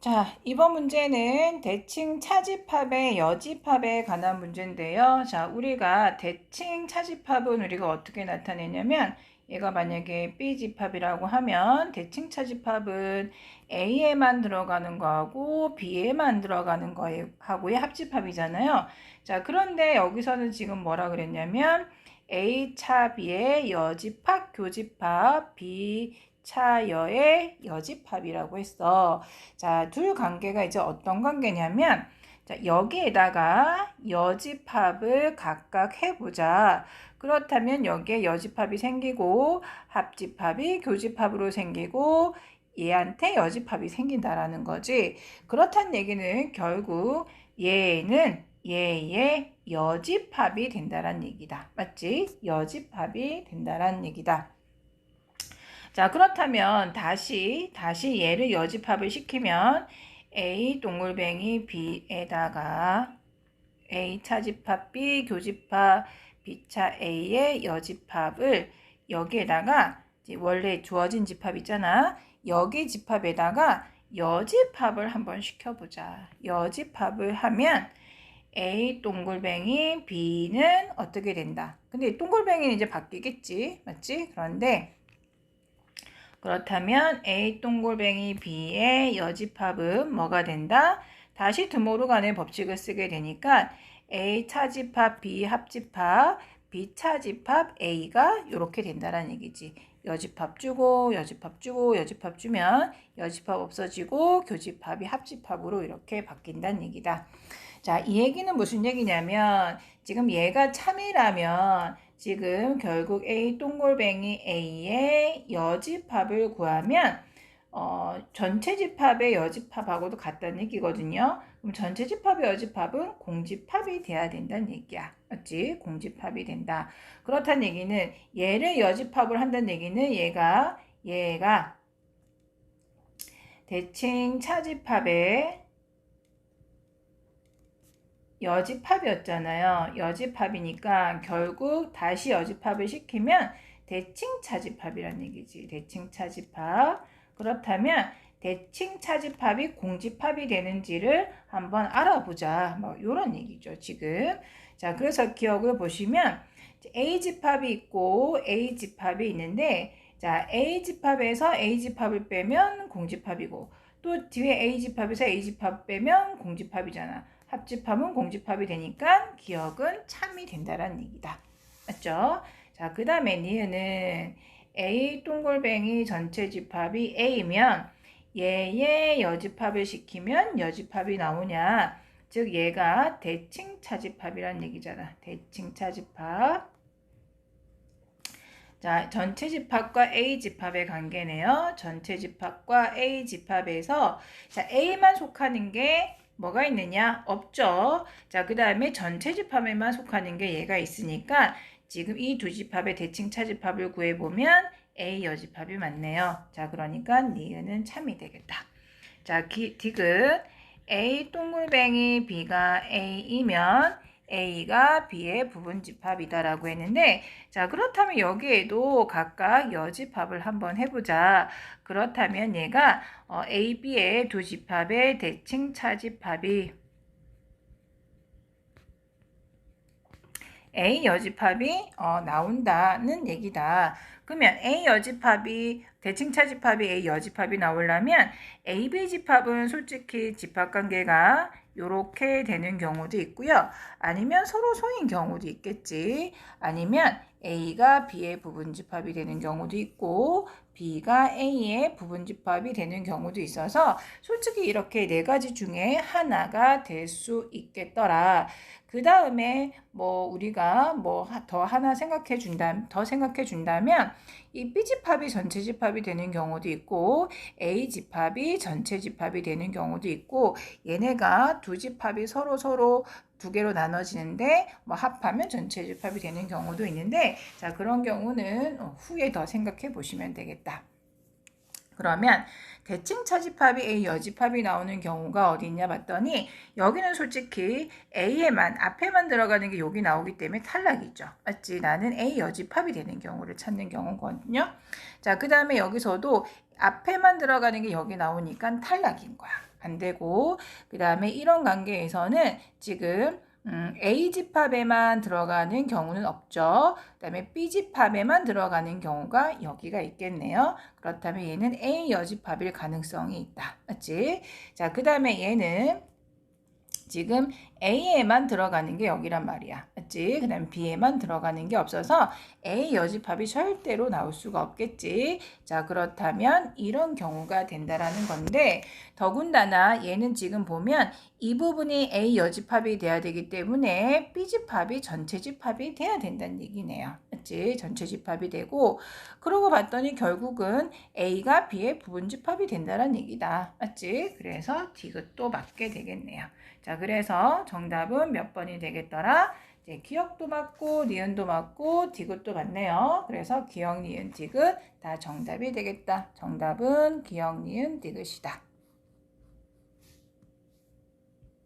자, 이번 문제는 대칭 차집합의 여집합에 관한 문제인데요. 자, 우리가 대칭 차집합은 우리가 어떻게 나타내냐면 얘가 만약에 B집합이라고 하면 대칭 차집합은 A에만 들어가는 거하고 B에만 들어가는 거하고의 합집합이잖아요. 자, 그런데 여기서는 지금 뭐라 그랬냐면 A 차 B의 여집합, 교집합, B 차여의 여집합이라고 했어. 자, 둘 관계가 이제 어떤 관계냐면 자, 여기에다가 여집합을 각각 해보자. 그렇다면 여기에 여집합이 생기고 합집합이 교집합으로 생기고 얘한테 여집합이 생긴다라는 거지. 그렇다는 얘기는 결국 얘는 얘의 여집합이 된다라는 얘기다. 맞지? 여집합이 된다라는 얘기다. 자, 그렇다면 다시 다시 얘를 여집합을 시키면 A 동글뱅이 B에다가 A 차집합 B 교집합 B차 A의 여집합을 여기에다가 원래 주어진 집합 있잖아. 여기 집합에다가 여집합을 한번 시켜보자. 여집합을 하면 A 동글뱅이 B는 어떻게 된다. 근데 동글뱅이는 이제 바뀌겠지. 맞지? 그런데 그렇다면 A 동글뱅이 B의 여집합은 뭐가 된다? 다시 드모르 간의 법칙을 쓰게 되니까 A 차집합 B 합집합 B 차집합 A가 이렇게 된다라는 얘기지. 여집합 주고 여집합 주고 여집합 주면 여집합 없어지고 교집합이 합집합으로 이렇게 바뀐다는 얘기다. 자, 이 얘기는 무슨 얘기냐면 지금 얘가 참이라면 지금 결국 A 동글뱅이 A의 여집합을 구하면 어, 전체 집합의 여집합하고도 같다는 얘기거든요. 그럼 전체 집합의 여집합은 공집합이 돼야 된다는 얘기야. 맞지? 공집합이 된다. 그렇다는 얘기는 얘를 여집합을 한다는 얘기는 얘가 얘가 대칭 차집합의 여집합이었잖아요. 여집합이니까 결국 다시 여집합을 시키면 대칭 차집합이란 얘기지. 대칭 차집합. 그렇다면 대칭 차집합이 공집합이 되는지를 한번 알아보자. 뭐 이런 얘기죠. 지금. 자, 그래서 기억을 보시면 A 집합이 있고 A 집합이 있는데 자, A 집합에서 A 집합을 빼면 공집합이고 또 뒤에 A 집합에서 A 집합 빼면 공집합이잖아. 합집합은 공집합이 되니까 기억은 참이 된다라는 얘기다. 맞죠? 자, 그 다음에 니은은 A 동글뱅이 전체 집합이 A면 얘의 여집합을 시키면 여집합이 나오냐? 즉 얘가 대칭 차집합이란 얘기잖아. 대칭 차집합. 자, 전체 집합과 A 집합의 관계네요. 전체 집합과 A 집합에서 자, A만 속하는 게 뭐가 있느냐? 없죠. 자, 그 다음에 전체 집합에만 속하는 게 얘가 있으니까 지금 이 두 집합의 대칭 차집합을 구해보면 A 여집합이 맞네요. 자, 그러니까 니은은 참이 되겠다. 자, 기, 디귿 A 동글뱅이 B가 A이면 A가 B의 부분 집합이다라고 했는데 자 그렇다면 여기에도 각각 여집합을 한번 해보자. 그렇다면 얘가 어, A, B의 두 집합의 대칭 차집합이 A 여집합이 어, 나온다는 얘기다. 그러면 A 여집합이 대칭 차 집합이 A 여집합이 나오려면 A, B 집합은 솔직히 집합관계가 이렇게 되는 경우도 있고요. 아니면 서로 소인 경우도 있겠지. 아니면 A가 B의 부분 집합이 되는 경우도 있고 B가 A의 부분 집합이 되는 경우도 있어서 솔직히 이렇게 네 가지 중에 하나가 될 수 있겠더라. 그 다음에 뭐 우리가 뭐 더 하나 생각해 준다, 더 생각해 준다면 이 B 집합이 전체 집합이 되는 경우도 있고 A 집합이 전체 집합이 되는 경우도 있고 얘네가 두 집합이 서로 서로 두 개로 나눠지는데 뭐 합하면 전체 집합이 되는 경우도 있는데 자 그런 경우는 후에 더 생각해 보시면 되겠다. 그러면 대칭 차집합이 A 여집합이 나오는 경우가 어디 있냐 봤더니 여기는 솔직히 A에만 앞에만 들어가는 게 여기 나오기 때문에 탈락이죠. 맞지? 나는 A 여집합이 되는 경우를 찾는 경우거든요. 자, 그 다음에 여기서도 앞에만 들어가는 게 여기 나오니까 탈락인 거야. 안 되고 그 다음에 이런 관계에서는 지금 음, A 집합에만 들어가는 경우는 없죠. 그 다음에 B 집합에만 들어가는 경우가 여기가 있겠네요. 그렇다면 얘는 A 여집합일 가능성이 있다. 맞지? 자, 그 다음에 얘는 지금 A에만 들어가는 게 여기란 말이야. 맞지? 그 다음에 B에만 들어가는 게 없어서 A 여집합이 절대로 나올 수가 없겠지. 자, 그렇다면 이런 경우가 된다라는 건데, 더군다나 얘는 지금 보면 이 부분이 A 여집합이 돼야 되기 때문에 B 집합이 전체 집합이 돼야 된다는 얘기네요. 맞지? 전체 집합이 되고, 그러고 봤더니 결국은 A가 B의 부분 집합이 된다는 얘기다. 맞지? 그래서 디귿도 맞게 되겠네요. 자, 그래서 정답은 몇 번이 되겠더라? 이제 기억도 맞고 니은도 맞고 디귿도 맞네요. 그래서 기억, 니은, 디귿 다 정답이 되겠다. 정답은 기억, 니은, 디귿이다.